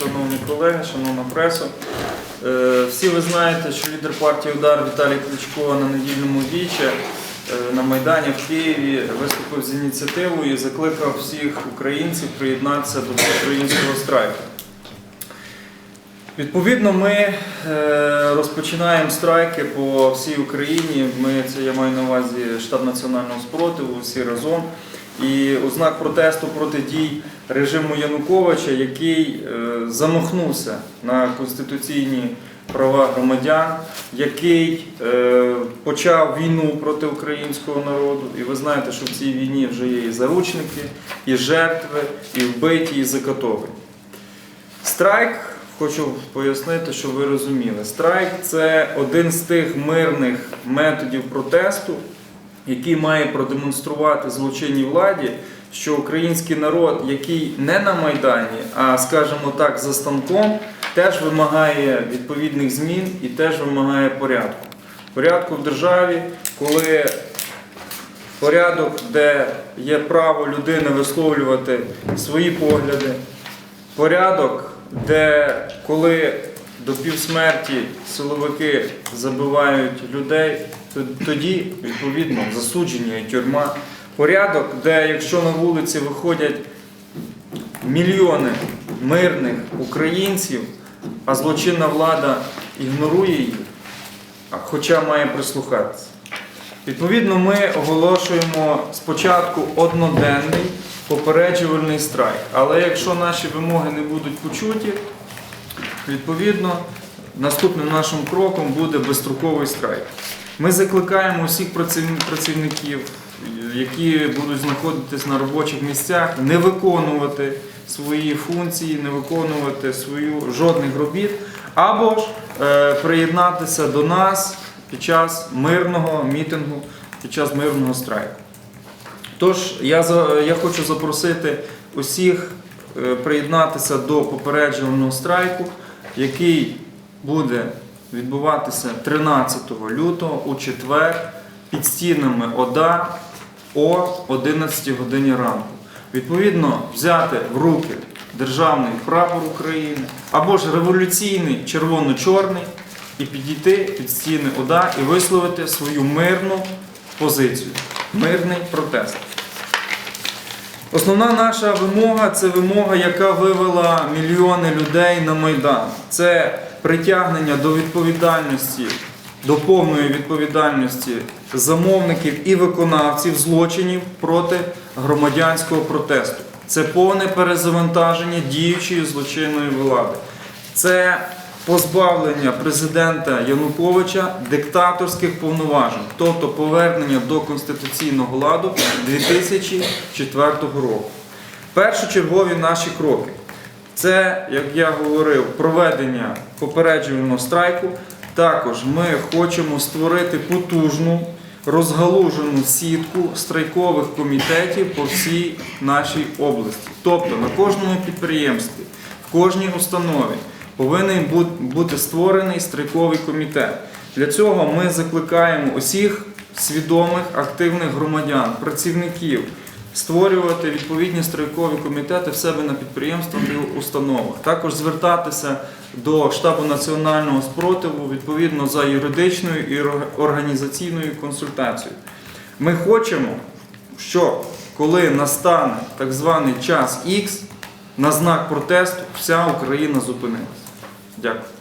шановні колеги, шановна преса. Е, Всі ви знаєте, що лідер партії Удар Віталій Кличко на недільному вічі е, на Майдані в Києві виступив з ініціативою і закликав всіх українців приєднатися до українського страйку. Відповідно, ми е, розпочинаємо страйки по всій Україні. Ми це я маю на увазі штаб національного спротиву, всі разом. І у знак протесту проти дій режиму Януковича, який е, замахнувся на конституційні права громадян, який е, почав війну проти українського народу. І ви знаєте, що в цій війні вже є і заручники, і жертви, і вбиті, і закатовані. Страйк, хочу пояснити, щоб ви розуміли. Страйк це один з тих мирних методів протесту, який має продемонструвати злочинній владі, що український народ, який не на Майдані, а скажімо так, за станком, теж вимагає відповідних змін і теж вимагає порядку. Порядку в державі, коли порядок, де є право людини висловлювати свої погляди, порядок, де коли до півсмерті силовики забивають людей, тоді відповідно засудження і тюрма. Порядок, де якщо на вулиці виходять мільйони мирних українців, а злочинна влада ігнорує їх, хоча має прислухатися. Відповідно, ми оголошуємо спочатку одноденний попереджувальний страйк. Але якщо наші вимоги не будуть почуті, відповідно, наступним нашим кроком буде безстроковий страйк. Ми закликаємо усіх працівників, які будуть знаходитись на робочих місцях, не виконувати свої функції, не виконувати свою жодних робіт, або ж е, приєднатися до нас під час мирного мітингу, під час мирного страйку. Тож я, я хочу запросити усіх е, приєднатися до попереджувального страйку, який буде відбуватися 13 лютого у четвер під стінами ОДА о 11 годині ранку. Відповідно, взяти в руки державний прапор України або ж революційний червоно-чорний і підійти під стіни ОДА і висловити свою мирну позицію, мирний протест. Основна наша вимога це вимога, яка вивела мільйони людей на Майдан. Це притягнення до відповідальності, до повної відповідальності замовників і виконавців злочинів проти громадянського протесту. Це повне перезавантаження діючої злочинної влади. Це позбавлення президента Януковича диктаторських повноважень, тобто повернення до конституційного ладу 2004 року. Першочергові наші кроки. Це, як я говорив, проведення попереджувального страйку. Також ми хочемо створити потужну розгалужену сітку страйкових комітетів по всій нашій області. Тобто на кожному підприємстві, в кожній установі повинен бути створений страйковий комітет. Для цього ми закликаємо усіх свідомих активних громадян, працівників створювати відповідні страйкові комітети в себе на підприємствах і установах. Також звертатися до штабу національного спротиву відповідно за юридичною і організаційною консультацією. Ми хочемо, що коли настане так званий час Х, на знак протесту вся Україна зупинилася. Дякую.